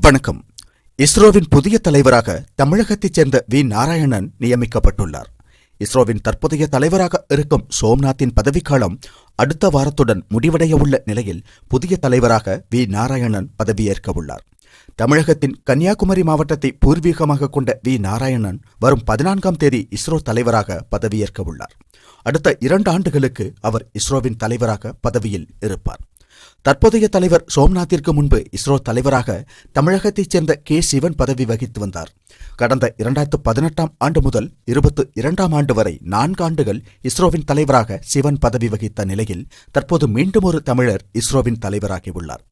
வணக்கம். இஸ்ரோவின் புதிய தலைவராக தமிழகத்தைச் சேர்ந்த வி. நாராயணன் நியமிக்கப்பட்டுள்ளார். இஸ்ரோவின் தற்போதைய தலைவராக இருக்கும் சோம்நாத்தின் பதவிக்காலம் அடுத்த வாரத்துடன் முடிவடைய உள்ள நிலையில் புதிய தலைவராக வி. நாராயணன் பதவியேற்க உள்ளார். தமிழகத்தின் கன்னியாகுமரி மாவட்டத்தை பூர்வீகமாக கொண்ட வி. நாராயணன் வரும் பதினான்காம் தேதி இஸ்ரோ தலைவராக பதவியேற்க உள்ளார். அடுத்த இரண்டு ஆண்டுகளுக்கு அவர் இஸ்ரோவின் தலைவராக பதவியில் இருப்பார். தற்போதைய தலைவர் சோம்நாத்திற்கு முன்பு இஸ்ரோ தலைவராக தமிழகத்தைச் சேர்ந்த கே. சிவன் பதவி வகித்து வந்தார். கடந்த இரண்டாயிரத்து பதினெட்டாம் ஆண்டு முதல் இருபத்து இரண்டாம் ஆண்டு வரை நான்கு ஆண்டுகள் இஸ்ரோவின் தலைவராக சிவன் பதவி வகித்த நிலையில் தற்போது மீண்டும் ஒரு தமிழர் இஸ்ரோவின் தலைவராகியுள்ளார்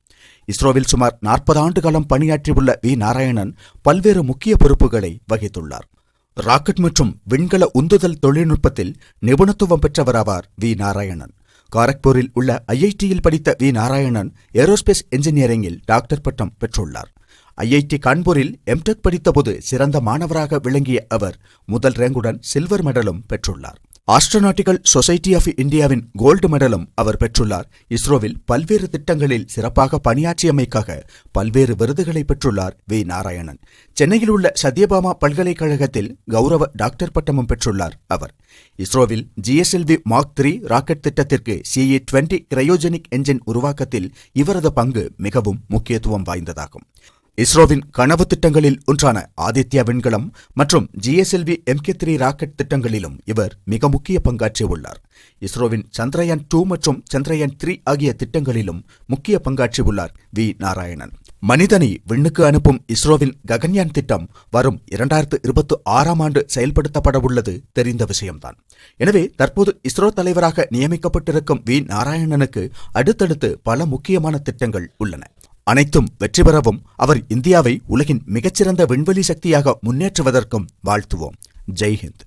இஸ்ரோவில் சுமார் நாற்பது ஆண்டு காலம் பணியாற்றியுள்ள வி. நாராயணன் பல்வேறு முக்கிய பொறுப்புகளை வகித்துள்ளார். ராக்கெட் மற்றும் விண்கல உந்துதல் தொழில்நுட்பத்தில் நிபுணத்துவம் பெற்றவராவார் வி. நாராயணன். காரக்பூரில் உள்ள ஐஐடியில் படித்த வி. நாராயணன் ஏரோஸ்பேஸ் இன்ஜினியரிங்கில் டாக்டர் பட்டம் பெற்றுள்ளார். ஐஐடி கான்பூரில் எம்டெக் படித்தபோது சிறந்த மாணவராக விளங்கிய அவர் முதல் ரேங்குடன் சில்வர் மெடலும் பெற்றுள்ளார். ஆஸ்ட்ரோநாட்டிக்கல் சொசைட்டி ஆஃப் இந்தியாவின் கோல்டு மெடலும் அவர் பெற்றுள்ளார். இஸ்ரோவில் பல்வேறு திட்டங்களில் சிறப்பாக பணியாற்றியமைக்காக பல்வேறு விருதுகளை பெற்றுள்ளார் வி. நாராயணன். சென்னையில் உள்ள சத்யபாமா பல்கலைக்கழகத்தில் கௌரவ டாக்டர் பட்டமும் பெற்றுள்ளார் அவர். இஸ்ரோவில் ஜிஎஸ்எல்வி மார்க் த்ரீ ராக்கெட் திட்டத்திற்கு சிஇ டுவெண்டி கிரையோஜெனிக் என்ஜின் உருவாக்கத்தில் இவரது பங்கு மிகவும் முக்கியத்துவம் வாய்ந்ததாகும். இஸ்ரோவின் கனவு திட்டங்களில் ஒன்றான ஆதித்யா விண்கலம் மற்றும் ஜிஎஸ்எல்வி எம்கே த்ரீ ராக்கெட் திட்டங்களிலும் இவர் மிக முக்கிய பங்காற்றியுள்ளார். இஸ்ரோவின் சந்திரயான் டூ மற்றும் சந்திரயான் த்ரீ ஆகிய திட்டங்களிலும் முக்கிய பங்காற்றியுள்ளார் வி நாராயணன். மனிதனை விண்ணுக்கு அனுப்பும் இஸ்ரோவின் ககன்யான் திட்டம் வரும் இரண்டாயிரத்து இருபத்தி ஆறாம் ஆண்டு செயல்படுத்தப்பட உள்ளது தெரிந்த விஷயம்தான். எனவே தற்போது இஸ்ரோ தலைவராக நியமிக்கப்பட்டிருக்கும் வி நாராயணனுக்கு அடுத்தடுத்து பல முக்கியமான திட்டங்கள் உள்ளன. அனைத்தும் வெற்றி பெறவும் அவர் இந்தியாவை உலகின் மிகச்சிறந்த விண்வெளி சக்தியாக முன்னேற்றுவதற்கும் வாழ்த்துவோம். ஜெய்ஹிந்த்.